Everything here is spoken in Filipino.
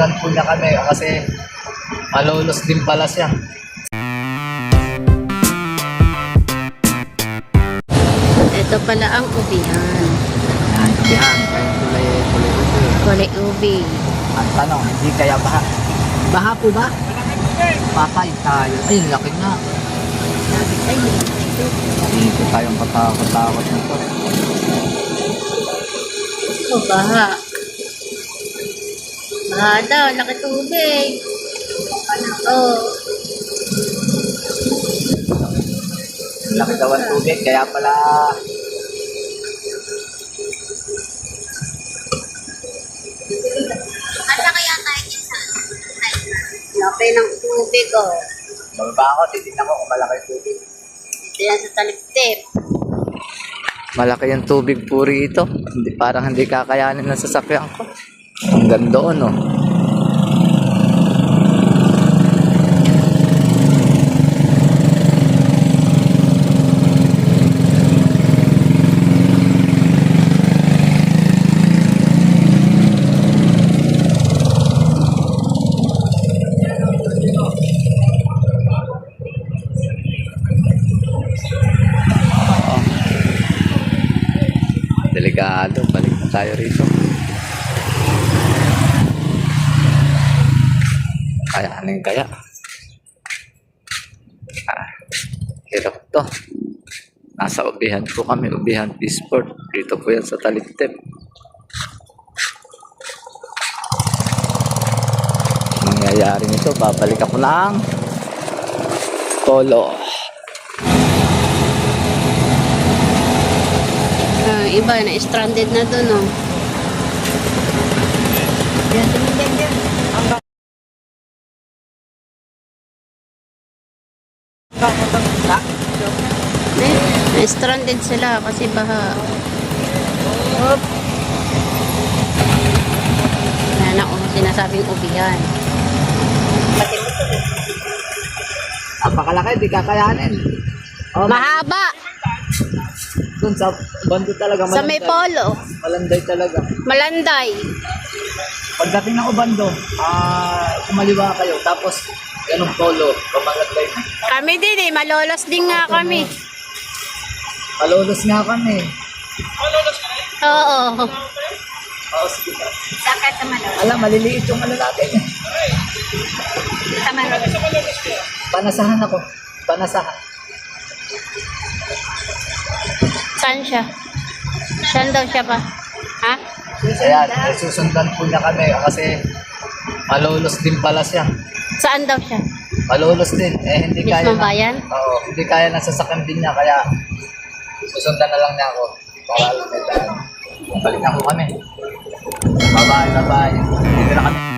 susundan po niya kami kasi malolos din pala siya. Ito pala ang ubihan. Yan, yan. Kaya kulay, kulay upo. Kulay ubi. Ang tanong, hindi kaya baha? Baha po ba? Patay tayo. Ay, laki nga. Ay, Hindi tayong katakot-takot nito. ito baha. Baha daw, laki tubig. Oh, Laki daw ang tubig, kaya pala laki ng tubig oh. bababa ako, titignan ko kung malaki yung tubig. Ito yan sa taliktip. Malaki yung tubig po rito. Hindi, parang hindi kakayanin ng sasakyan ko. Hanggang doon, oh. Delikado. Balik na tayo rito. Kaya ano yung kaya? Ah, hirap to. Nasa ubihan po kami, ubihan Peaceport. Dito po yan sa Talitip. Mangyayari nito, babalik ako ng Polo. Ah, iba na stranded na doon oh. Yan, yan, yan. Ang Eh, na stranded sila kasi baha. Yan ako sinasabing ubihan. Napakalaki, di kakayanin. Oh, Mahaba! Dun sa bando talaga Sa may polo. Malanday talaga. Malanday. Pagdating ng Ubando, ah, kumaliwa kayo. Tapos, ganun polo, pamalanday na. Kami din eh, malolos din nga kami. Malolos nga kami. Oo. Oo, sige ka. Sakit sa malolos. Alam, maliliit yung ano natin. Sa malolos. Panasahan ako. Panasahan. Saan siya? Saan daw siya pa? Ha? Ayan, eh, susundan po niya kami kasi malolos din pala siya. Saan daw siya? Malolos din. Eh, hindi kaya Mismong na. bayan? Oo, hindi kaya na sasakyan din niya. Kaya, susundan na lang niya ako. Para alam nila. Balik na po kami. Bye-bye, bye-bye. Dito na kami.